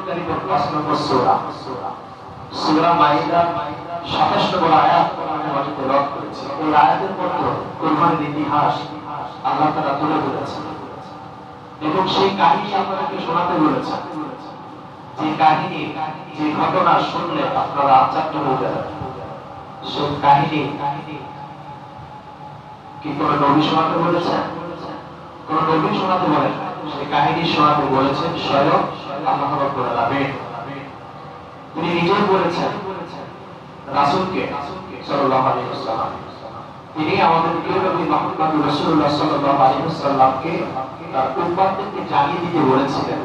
কোরআনুল কারীমের পাঁচ নম্বর সূরা। সূরা মাইদা 27 নম্বর আয়াত কোরআনে তেলাওয়াত করেছি। এই আয়াতের মধ্যে কুরবানির ইতিহাস আল্লাহ তাআলা তুলে ধরেছেন। এবং সেই কাহিনী আপনাদেরকে শোনাতে বলেছেন। যে ঘটনা শুনলে আপনারা আশ্চর্য হয়ে যাবেন। সেই কাহিনী কি কোনো নবী শোনাতে বলেছেন? কোন নবী শোনাতে বলেন সেই কাহিনী শোনাতে বলেছেন স্বয়ং আল্লাহ রাব্বুল আলামিন। তিনি নিজেই বলেছেন রাসূলকে, সাল্লাল্লাহু আলাইহি ওয়াসাল্লাম। তিনি আমাদের প্রিয় নবী মুহাম্মদ রাসূলুল্লাহ সাল্লাল্লাহু আলাইহি ওয়াসাল্লামকে তার উম্মতদেরকে জানিয়ে দিতে বলেছিলেন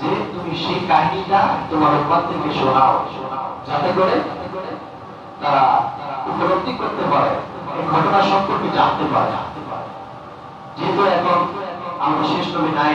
যে তুমি সেই কাহিনীটা তোমার উম্মতদেরকে শোনাও, যাতে করে তারা উপলব্ধি করতে পারে ঘটনা সম্পর্কে জানতে পারে। যেহেতু এখন আমরা শেষ নবী নাই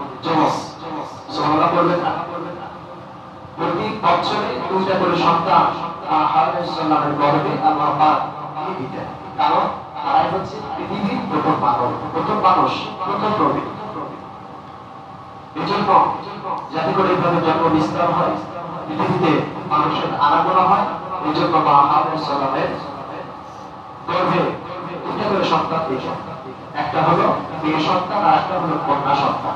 জমস সুবহানাল্লাহ বলবেন না। প্রতি বছরে দুইটা করে সন্তান গর্ভে আল্লাহ পাক দিয়ে কারণ তারাই হচ্ছে পৃথিবীর প্রথম মানব প্রথম মানুষ, প্রথম এজন্য যাতে করে এইভাবে জন্ম বিস্তার হয়, পৃথিবীতে মানুষের আনাগোনা হয় এই জন্য মা হারুন সাল্লামের গর্ভে দুইটা করে সন্তান একটা হলো মেয়ে সন্তান আর একটা হলো কন্যা সন্তান।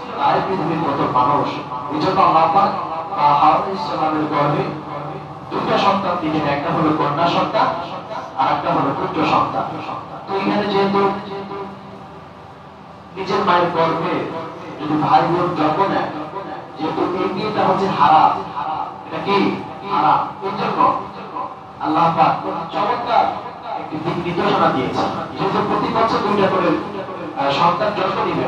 পৃথিবীর প্রথম মানুষ, এই জন্য হারুন ইসলামের সন্তান একটা হলো কন্যা সন্তান, আর একটা হলো পুত্র সন্তান। তো এখানে যেহেতু নিজের মায়ের যদি ভাই বোন জন্ম নেয়, যেহেতু এই বিয়েটা হচ্ছে হারাম, এটা কি? হারাম। এই জন্য আল্লাহ চমৎকার একটি দিক নির্দেশনা দিয়েছে যেহেতু প্রতি বছর দুইটা করে সন্তান জন্ম দিবে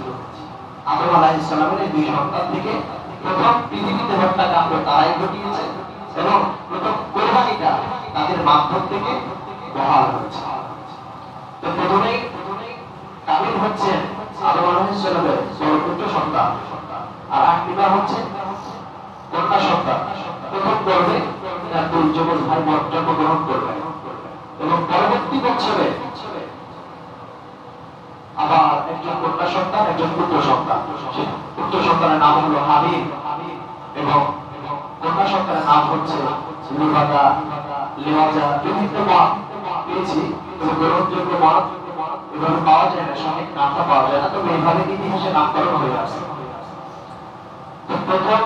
আদম এই দুই সন্তান থেকে প্রথম পৃথিবীতে হত্যাকাণ্ড তারাই ঘটিয়েছে এবং প্রথম কোরবানিটা তাদের মাধ্যম থেকে বহাল হয়েছে। তো প্রথমেই কাবিল হচ্ছে আদম সালামের সর্বোচ্চ সন্তান আর আকলিমা হচ্ছে কন্যা সন্তান। প্রথম গর্ভে তার দুই যুবক জন্মগ্রহণ করবে এবং পরবর্তী বছরে একজন কন্যা সন্তান, একজন পুত্র সন্তান। পুত্র সন্তানের নাম হলো হাবিব এবং কন্যা সন্তানের নাম হচ্ছে বিভিন্ন পেয়েছি গ্রহণযোগ্য পাওয়া যায় না, সঠিক নামটা পাওয়া যায় না। তবে এইভাবে ইতিহাসে নামকরণ হয়ে তো প্রথম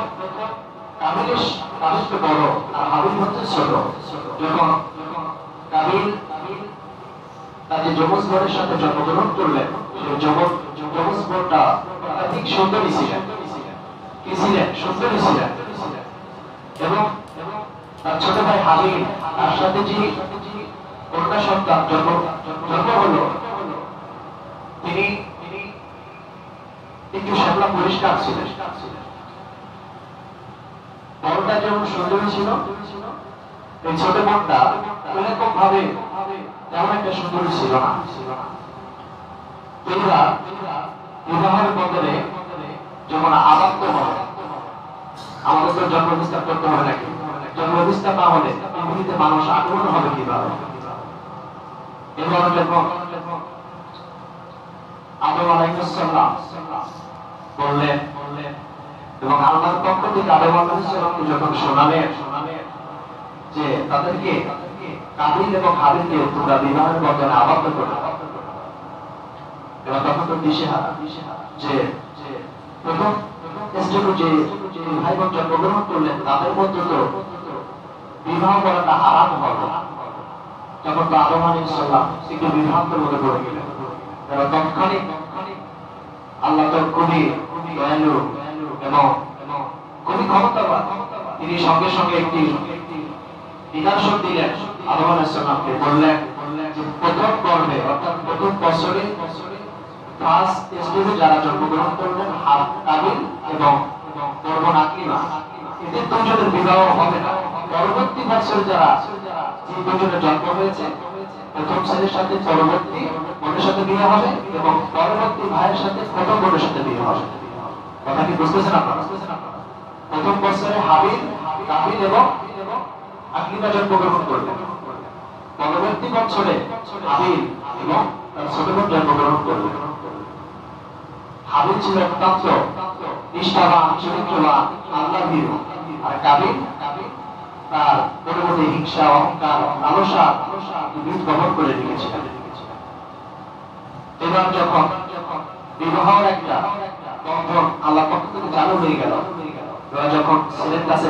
কাবিলের বড় আর হাবিল হচ্ছে ছোট। যখন কাবিল তাদের যমজ বোনের সাথে জন্মগ্রহণ করলেন। সেই যমজ যমজ একাধিক সুন্দরী ছিলেন। কি ছিলেন? সুন্দরী ছিলেন। এবং তার ছোট ভাই হাবিব তার সাথে যে কন্যা সন্তান জন্ম জন্ম হলো তিনি তিনি একটু শ্যামলা পরিষ্কার ছিলেন। বড়টা যেমন সুন্দরী ছিল এই ছোট বোনটা এরকম ভাবে তেমন একটা সুন্দরী ছিল না। এরা বিবাহের বদলে যখন আবাক্ত আমাদের তো জন্ম বিস্তার করতে হবে নাকি? জন্ম বিস্তার না হলে পৃথিবীতে মানুষ আক্রমণ হবে কীভাবে? এবার যখন আদম বললেন, এবং আল্লাহর পক্ষ থেকে আদম যখন শোনালেন যে তাদেরকে কাবিল এবং হাবিলকে তোমরা বিবাহের বদলে আবদ্ধ করে। এবার তখন তো দিশেহারা যে প্রথম যে ভাই বোন জন্মগ্রহণ করলেন, তাদের মধ্যে তো বিবাহ করাটা হারাম হবে। তখন তো আদম আলী সাল্লাম একটু বিভ্রান্তের মধ্যে পড়ে গেলেন। এবার তৎক্ষণিক আল্লাহ তো খুবই দয়ালু এবং এবং খুবই ক্ষমতাবান। তিনি সঙ্গে সঙ্গে একটি নিদর্শন দিলেন। আদম আলাইহিস বললেন, প্রথম পর্বে, অর্থাৎ প্রথম বছরে যারা জন্মগ্রহণ করলেন হাত কাবিল এবং কর্মন আকলিমা এদের দুজনের বিবাহ হবে না। পরবর্তী বছর যারা দুজনের জন্ম হয়েছে, প্রথম ছেলের সাথে পরবর্তী বোনের সাথে বিয়ে হবে এবং পরবর্তী ভাইয়ের সাথে প্রথম বোনের সাথে বিয়ে হবে। কথা কি বুঝতেছেন আপনারা? প্রথম বছরে হাবিল কাবিল এবং আকলিমা জন্মগ্রহণ করলেন পরবর্তী বছরে হাবিল এবং তার ছোট বোন জন্মগ্রহণ করলেন হাবিল ছিল অত্যন্ত নিষ্ঠাবান, চরিত্রবান আল্লাহ ভীরু। আর কাবিল তার পরবর্তী হিংসা, অহংকার লালসা বীজ বহন করে রেখেছিলেন। এবার যখন বিবাহের একটা বন্ধন আল্লাহ পক্ষ থেকে চালু হয়ে গেল যখন ছেলের কাছে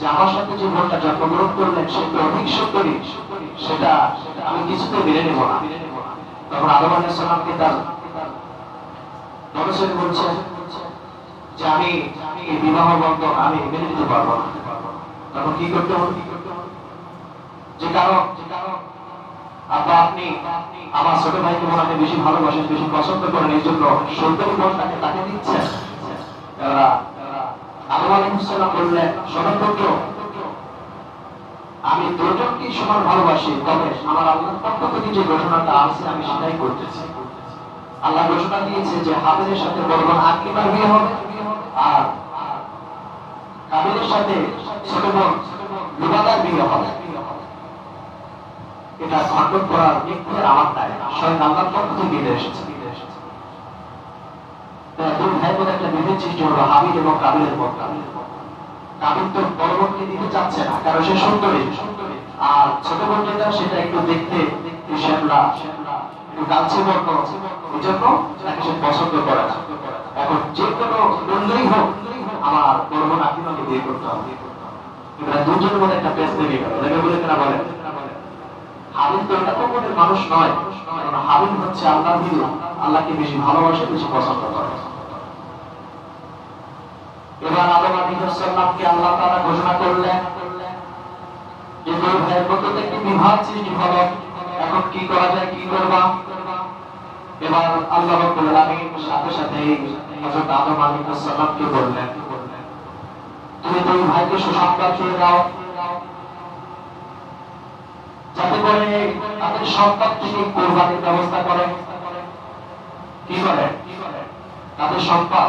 যে আমার সাথে যে বোনটা জন্মগ্রহণ করলেন, সে অধিক সুন্দরী সেটা আমি কিছুতে মেনে নেব না। তখন আদম আলাইহিস সালামকে তার বড় বলছে যে, আমি আমি বিবাহ বন্ধন আমি মেনে নিতে পারব না। তখন কি করতে হবে? যে কারণ, যে আপনি আমার ছোট ভাইকে মনে হয় বেশি ভালোবাসেন, বেশি পছন্দ করেন, এই জন্য সুন্দরী বোনটাকে তাকে দিচ্ছেন। আমি দুজনকে সমান ভালোবাসি, তবে আমার আল্লাহর পক্ষ থেকে যে ঘোষণাটা আছে, আমি সেটাই করতেছি। আল্লাহ ঘোষণা দিয়েছে যে হাবিলের সাথে বলবান আকলিমার বিয়ে হবে, আর কাবিলের সাথে ছোট বোন এটা খণ্ডন করার আমার দায়, স্বয়ং আল্লাহর পক্ষ থেকে এসেছে। দুই একটা সৃষ্টি হলো হাবিল এবং কাবিলের মধ্যে কাবিল। তো বোনকে দিতে চাচ্ছে না, কারণ সে সুন্দরী। আর ছোট সেটা একটু দেখতে শ্যামলা একটু বর্ণ এই জন্য তাকে সে পছন্দ এখন যে কোনো হোক, আমার বিয়ে করতে হবে। একটা তো মানুষ নয়। হাবিল হচ্ছে আল্লাহ আল্লাহকে বেশি ভালোবাসে, বেশি পছন্দ করে। এবার আদম আলাইহিসসালামকে আল্লাহ তাআলা ঘোষণা করলেন যে দুই ভাইয়ের মধ্যে একটি বিভাগ সৃষ্টি হলো এখন কি করা যায়, কি করবা? এবার আল্লাহ রাব্বুল আলামিন সাথে সাথে হযরত আদম আলাইহিসসালামকে বললেন, তুমি দুই ভাইকে সুসংবাদ দিয়ে দাও। যাতে করে তাদের সম্পদ থেকে কোরবানির ব্যবস্থা করে। কি করে? তাদের সম্পদ।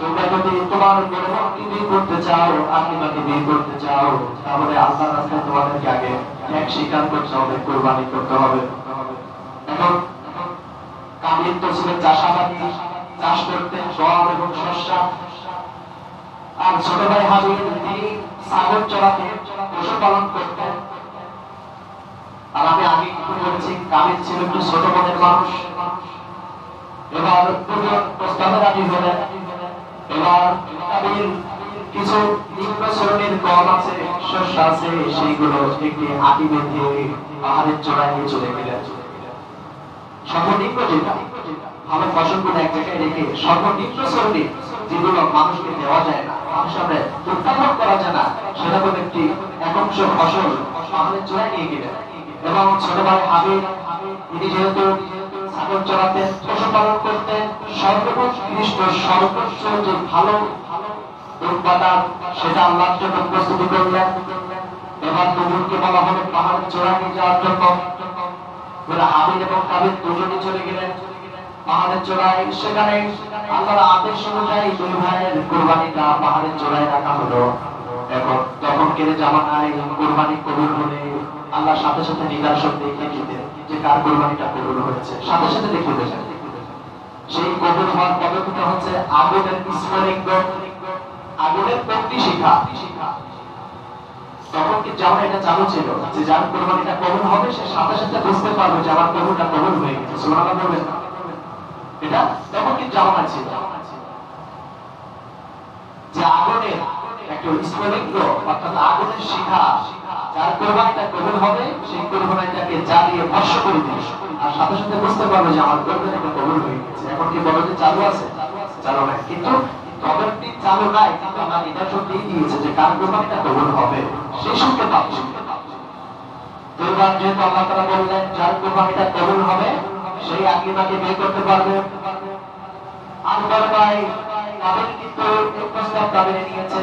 তোমরা যদি তোমার পরবর্তী বিয়ে করতে চাও আকিবাকে বিয়ে করতে চাও, তাহলে আল্লাহর রাস্তায় তোমাদেরকে আগে এক স্বীকার করতে হবে, কোরবানি করতে হবে। এখন তো ছিলেন চাষাবাদী, চাষ করতেন গম এবং শস্য। আর ছোট ভাই তিনি চড়াতেন পশুপালন করতেন। আর আমি আগে বলেছি ছিল একটু ছোট মনের মানুষ। এবার দুজন প্রস্তাবে রাজি হলেন। এবার কামিল কিছু নিম্ন শ্রেণির গম আছে শস্য আছে, সেইগুলো একটি আটি বেঁধে পাহাড়ের চূড়ায় নিয়ে চলে গেলেন। সর্বনিম্ন যেটা, ভালো ফসলগুলো এক জায়গায় রেখে সর্বনিম্ন শ্রেণি যেগুলো মানুষকে দেওয়া যায় না উত্থাপন করা যায় না সেরকম একটি একাংশ ফসল পাহাড়ের চূড়ায় নিয়ে গেলেন। এবং ছোট ভাই হাবিব তিনি যেহেতু ছাগল চড়াতেন পশুপালন করতেন সর্বোৎকৃষ্ট সর্বোচ্চ যে ভালো উৎপাদন সেটা আল্লাহর প্রস্তুতি করলেন। এবার বলা হলো, পাহাড়ের চূড়ায় নিয়ে যাওয়ার জন্য। এবং দুজনে চলে গেলেন। পাহাড়ের সেখানে আল্লাহর আদেশ অনুযায়ী দুই ভাইয়ের কোরবানিটা পাহাড়ের রাখা হলো। এখন তখন কেড়ে জামানায় কোরবানি কবুল হলে আল্লাহ সাথে সাথে নিদর্শন দিতেন যে কার কোরবানিটা কবুল হয়েছে? সাথে সাথে দেখিয়ে দেবেন সেই কবুল হওয়ার পদ্ধতিটা হচ্ছে আগুনের স্মরিঙ্গ আগুনের প্রতি শিখা। তখন কি যেমন এটা চালু ছিল? যে যার কোরবানিটা কবুল হবে, সে সাথে সাথে বুঝতে পারবে যে আমার কবুলটা কবুল হয়ে গেছে। সুবহানাল্লাহ বলবেন না? এটা তখন কি জামানা ছিল? যে আগুনের একটা স্ফুলিঙ্গ অর্থাৎ আগুনের শিখা যার কোরবানিটা কবুল হবে, সেই কোরবানিটাকে জ্বালিয়ে ভস্য করে দিবে। আর সাথে সাথে বুঝতে পারবে যে আমার কোরবানিটা কবুল হয়ে গেছে। এখন কি বলো যে চালু আছে? চালু নাই। কিন্তু তদন্তি চালু নাই, কিন্তু আমরা নিদর্শন দিয়ে দিয়েছে যে কার কোরবানিটা কবুল হবে সেই সঙ্গে পাচ্ছি এবার যেহেতু আল্লাহ তাআলা বললেন, যার কোরবানিটা কবুল হবে, সেই আকিবাকে বিয়ে করতে পারবে। আর বড় তাদের কিন্তু প্রস্তাব কাবিনে নিয়েছে।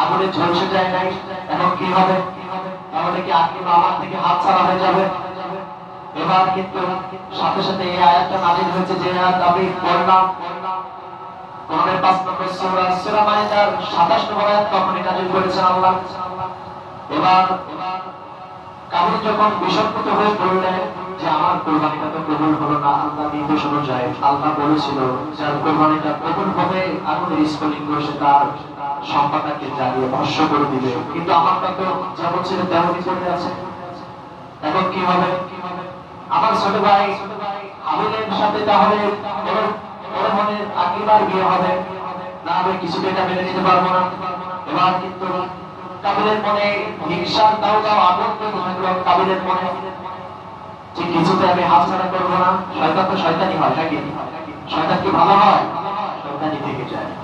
আগুনে ঝলসে যায় নাই। এখন কি হবে? তাহলে কি আজকে আমার থেকে হাত ছাড়া হয়ে যাবে? এবার কিন্তু সাথে সাথে এই আয়াতটা নাজিল হয়েছে যে আমি পড়লাম। কোরআনের পাঁচ নম্বর সূরা সূরা মাইদার 27 নম্বর আয়াত নাজিল করেছেন আল্লাহ। এবার কাবিল যখন হয়ে যে আমার কোরবানিটা তো কবুল হলো না, আল্লাহ নির্দেশ অনুযায়ী আল্লাহ বলেছিল, যার কোরবানিটা কবুল হবে, আগুনের স্ফুলিঙ্গ সে তার সম্পদটাকে জ্বালিয়ে ভস্য করে দিবে। কিন্তু আমারটা তো যেমন ছিল তেমনই পড়ে আছে। এখন কি হবে? আমার ছোট ভাই হাবিলের সাথে তাহলে ওর মনে আকিবার বিয়ে হবে। না আমি কিছুটা এটা মেনে নিতে পারব না। এবার কিন্তু কাবিলের মনে হিংসার দাও দাও আগুন কাবিলের মনে। যে কিছুতে আমি হাত ছাড়া করব না, শয়তান তো শয়তানি হয়, নাকি? শয়তান কি ভালো হয়? শয়তানি থেকে যায়।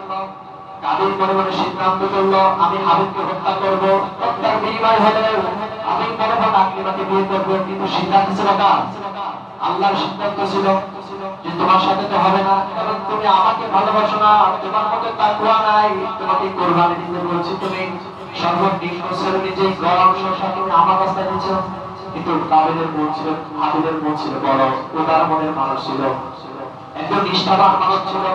কাবিল মনে মনে সিদ্ধান্ত করল, আমি হাবিবকে হত্যা করব। হত্যার বিনিময় হলে আমি মনে মনে আকলিমাকে বিয়ে করব। কিন্তু সিদ্ধান্ত ছিল কার? আল্লাহর সিদ্ধান্ত ছিল যে তোমার সাথে তো হবে না। কারণ তুমি আমাকে ভালোবাসো না তোমার মধ্যে তাকওয়া নাই। তোমাকে কোরবানি দিতে বলছি তুমি। সর্বনিম্ন যে গরম শসা তুমি আমার রাস্তায় দিচ্ছ কিন্তু কাবিলের মন ছিল হাবিলের মন ছিল বড়। উদার মনের মানুষ ছিল। একজন নিষ্ঠাবান মানুষ ছিল।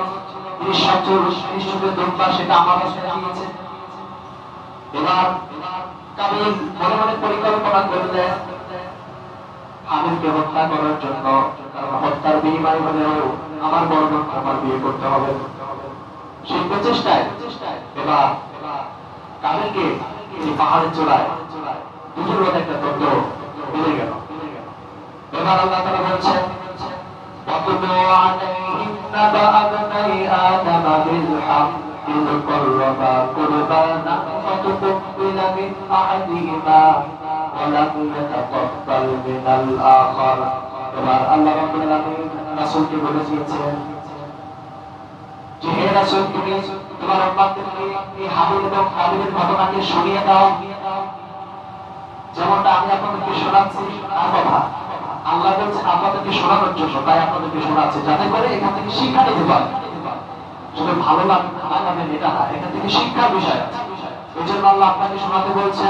তিনি সবচেয়ে নিষ্ঠুপে দ্রব্যা সেটা আমার কাছে দিয়েছে এবার কাবিল মনে মনে পরিকল্পনা করে দেয় হামিদকে হত্যা করার জন্য, কারণ হত্যার বিনিময় হলেও আমার বড় বোনকে আমার বিয়ে করতে হবে। সেই প্রচেষ্টায় এবার কাবিলকে তিনি পাহাড়ের চূড়ায় দুটোর মধ্যে একটা দ্বন্দ্ব মিলে গেল। এবার আল্লাহ তারা বলছেন نَبَأَ ابْنَيْ آدَمَ بِالْحَقِّ إِذْ قَرَّبَا قُرْبَانًا فَتُقُبِّلَ مِنْ أَحَدِهِمَا وَلَمْ يَتَقَبَّلْ مِنَ الْآخَرِ এবার আল্লাহ রাব্বুল আলামিন রাসূলকে বলে দিয়েছেন যে হে রাসূল তুমি তোমার উম্মতদেরকে এই হাবিল এবং কাবিলের ঘটনাকে শুনিয়ে দাও যেমনটা আমি আপনাদেরকে শোনাচ্ছি তার কথা আল্লাহ বলছে, আপনাদেরকে শোনানোর জন্য, তাই আপনাদেরকে শোনাচ্ছে, যাতে করে এখান থেকে শিক্ষা নিতে পারে শুধু ভালো লাগে খারাপ লাগে এটা না, এখান থেকে শিক্ষা বিষয় আছে। এই জন্য আল্লাহ আপনাকে শোনাতে বলছে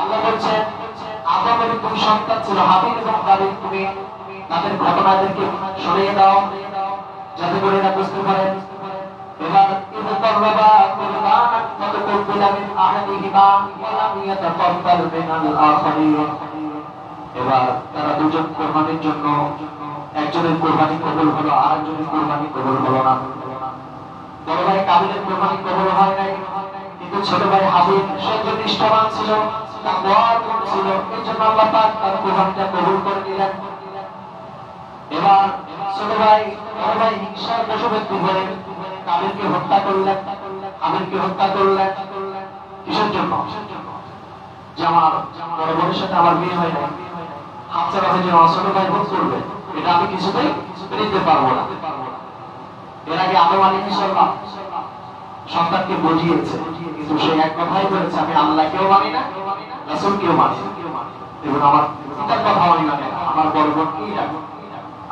আল্লাহ বলছে আদমের দুই সন্তান ছিল হাবিল এবং হাবিল তুমি তাদের ঘটনাদেরকে সরিয়ে দাও, যাতে করে এটা বুঝতে পারে, এবার ইবতার বাবা কোরবান তত করবে আমি আহাদিহিমা ওয়া লাম ইয়াতাকাব্বাল মিনাল এবার তারা দুজন কোরবানির জন্য, একজনের কোরবানি কবুল হলো আর একজনের কোরবানি কবুল হলো না। বড় ভাই কাবিলের কোরবানি কবুল হয় নাই, কিন্তু ছোট ভাই হাবিব সে যে নিষ্ঠাবান ছিল ছিল এই জন্য আল্লাহ পাক তার কোরবানিটা কবুল করে নিলেন। এবার ছোট ভাই, বড় ভাই হিংসার বশবর্তী হয়ে কাবিলকে হত্যা করলেন হাবিলকে হত্যা করলেন। কিসের জন্য? যে আমার বড় বোনের সাথে আমার বিয়ে হয় না যে আমার ছোট ভাই ভোগ করবে, এটা আমি কিছুতেই নিতে পারব না। এর আগে আদম আলী সাল্লাম সন্তানকে বুঝিয়েছে, কিন্তু সে এক কথাই বলেছে, আমি আল্লাহকেও মানি না, রাসূলকেও মানি এবং আমার পিতার কথা মানি না আমার বড় বোনকেই রাখব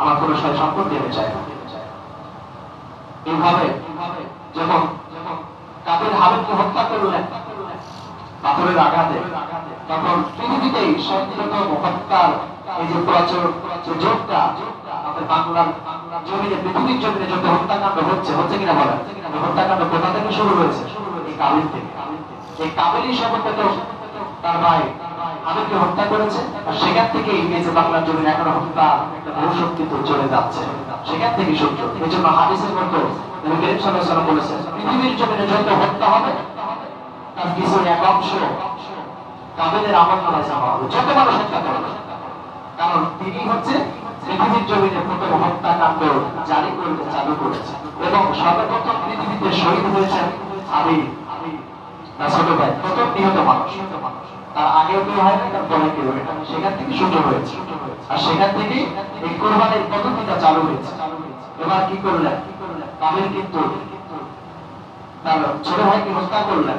আমার কোনো সয় সম্পত্তি আমি চাই না। এইভাবে যখন কাদের হাবিবকে হত্যা করলেন পাথরের আঘাতে। তখন পৃথিবীতেই সত্যত হত্যার এই যে প্রচুর যোগটা তার হত্যা করেছে সেখান থেকে বাংলার এখনও হত্যা একটা চলে যাচ্ছে। সেখান থেকে সত্য এই জন্য হাদিসের মতো বলেছেন, পৃথিবীর জমিনে যত হত্যা হবে, তার কিছু অংশ কাবিলের নামায় জমা হবে। যত মানুষ হত্যা করবে কারণ তিনি হচ্ছে পৃথিবীর জমিনে প্রথম হত্যাকাণ্ড জারি করতে চালু করেছে। এবং সর্বপ্রথম পৃথিবীতে শহীদ হয়েছেন আমি ছোট ভাই, প্রথম কিন্তু তার হত্যা করলেন।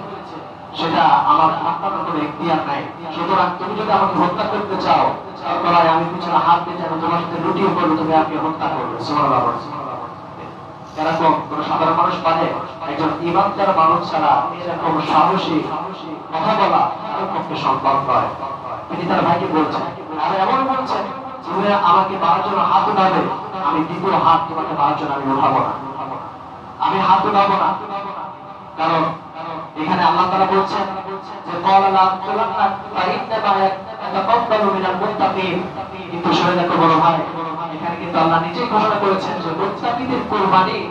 সেটা আমার হত্যার কোনো এখতিয়ার নাই। সুতরাং তুমি যদি আমাকে হত্যা করতে চাও তাহলে আমি পিছনে হাত দিয়ে আমি তোমার সাথে লুটিয়ে পড়ব, তুমি আমাকে হত্যা করবে। সুবহানাল্লাহ এরকম কোন সাধারণ মানুষ পারে, একজন ইমানদার মানুষ ছাড়া এরকম সাহসী, কথা বলা পক্ষে সম্ভব নয়। তিনি তার ভাইকে বলছেন, আর এমন বলছেন তুমি আমাকে হাত উঠাবে, আমি দ্বিতীয় হাত তোমাকে মারার জন্য আমি উঠাবো না। আমি হাত উঠাবো না। কারণ এখানে আল্লাহ তাআলা বলছেন যে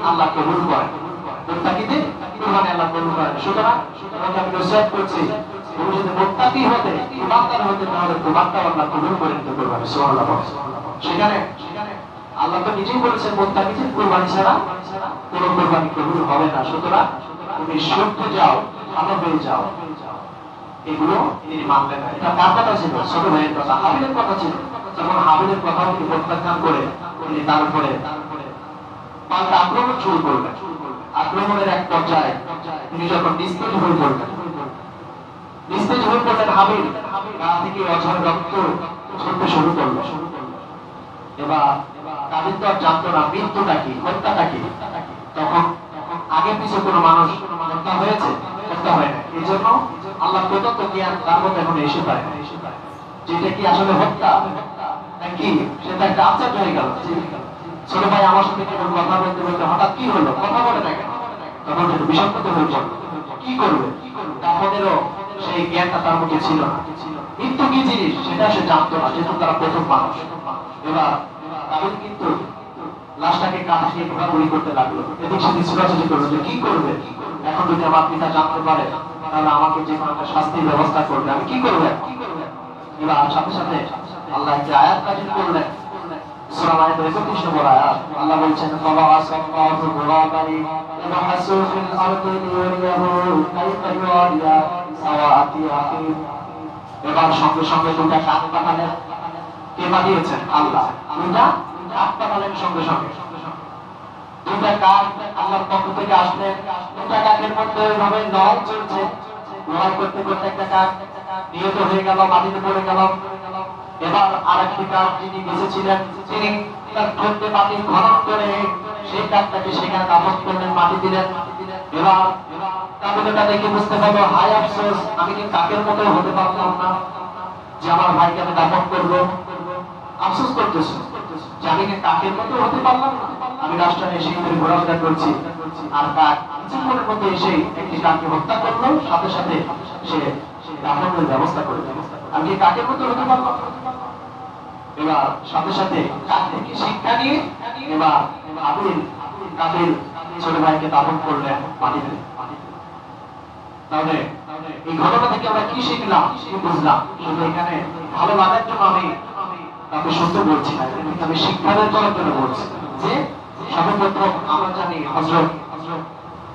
আল্লাহ সেখানে আল্লাহ তো নিজেই বলেছেন কুরবানি ছাড়া কোনো কুরবানি কবুল হবে না। সুতরাং তুমি শুদ্ধ যাও। ভালো হয়ে যাও। এগুলো তিনি মানলেন না। কথা ছিল? ছোট ভাইয়ের কথা হাবিলের কথা ছিল। হাবিলের কথা তিনি প্রত্যাখ্যান করে তিনি তার উপরে পাল্টা আক্রমণ শুরু আক্রমণের এক পর্যায়ে তিনি যখন নিস্তেজ হয়ে নিস্তেজ হয়ে পড়লেন হাবিল গা থেকে অঝর রক্ত শুরু এবার তাদের তো আর জানতো না মৃত্যুটা কি, হত্যাটা কি। তখন আগে পিছে কোনো মানুষ হত্যা হয়েছে? হত্যা হয়। এই জন্য আল্লাহ প্রদত্ত জ্ঞান মধ্যে এখন এসে পায়। যেটা কি আসলে হত্যা? নাকি সেটা একটা আশ্চর্য হয়ে গেল। ছোট ভাই আমার সাথে কেমন কথা বলতে বলতে হঠাৎ কি হলো? কথা বলে না কেন তখন একটু বিষাক্ত হয়ে পড়ল কি করবে? তাহলেও সেই জ্ঞানটা তার মধ্যে ছিল না। কিন্তু কি জিনিস? সেটা সে জানতো না, যেহেতু তারা প্রথম মানুষ। এবার তাদের কিন্তু লাশটাকে কাঁধ দিয়ে ঘোরাঘুরি করতে লাগল। এদিক সেদিক ছোটাছুটি করল যে কি করবে? এখন যদি আমার পিতা জানতে পারে, তাহলে আমাকে যে কোনো একটা শাস্তির ব্যবস্থা করবে। আমি কি করব? এবার সাথে সাথে আল্লাহ একটি আয়াত নাজিল করলেন, সূরা মাইদা 31 নম্বর আয়াত, আল্লাহ সঙ্গে সঙ্গে আল্লাহ। সঙ্গে সঙ্গে। দুটা কাক আল্লাহর পক্ষ থেকে আসলেন দুটা কাকের মধ্যে ওইভাবে লড়াই চলছে। লড়াই করতে করতে একটা কাক নিহত হয়ে গেল মাটিতে পড়ে গেল। এবার আরেকটি কাক যিনি বেঁচে ছিলেন তিনি তার ঠোঁটে মাটি খনন করে সেই কাকটাকে সেখানে দাফন করলেন মাটি দিলেন। এবার কাকুটা দেখে বুঝতে পারল, হাই আফসোস, আমি কি কাকের মতো হতে পারলাম না যে আমার ভাইকে আমি দাফন করব? আফসোস করতেছে যে কাকের মতো হতে পারলাম না। আমি রাষ্ট্রে এসে ঘোরাফেরা করছি। আর কাক কিছুক্ষণের মধ্যে এসে একটি কাককে হত্যা করল, সাথে সাথে সে দাফনের ব্যবস্থা করে আমি কি কাকের মতো হতে পারলাম এবার সাথে সাথে কাক থেকে শিক্ষা নিয়ে? এবার আবিল কাবিল ছোট ভাইকে দাফন করলেন মাটিতে তাহলে এই ঘটনা থেকে আমরা কি শিখলাম, কি বুঝলাম? শুধু এখানে ভালো লাগার জন্য আমি তাকে সত্য বলছি না আমি শিক্ষাদান করার জন্য বলছি যে সর্বপ্রথম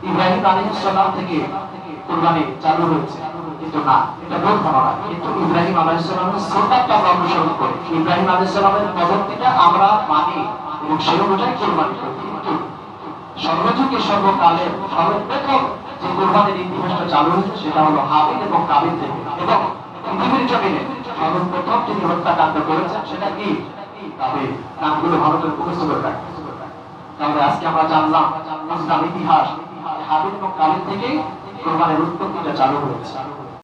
ইব্রাহিম আলাইহিস সালাম আমরা অনুসরণ করি। ইব্রাহিম আলাইহিস পদ্ধতিটা আমরা মানি এবং সেই অনুযায়ী কুরবানি করি। সর্বযুগে সর্বকালে সর্বপ্রথম যে কোরবানির ইতিহাসটা চালু হয়েছে, সেটা হলো হাবিল এবং কাবিল থেকে। এবং পৃথিবীর জমিনে সর্বপ্রথম যিনি হত্যাকাণ্ড করেছেন, সেটা কি? কাবিল নামগুলো ভালো করে মুখস্থ করে রাখবেন আজকে আমরা জানলাম ইতিহাস হাবিল এবং কাবিল থেকেই কোরবানের উৎপত্তিটা চালু হয়েছে।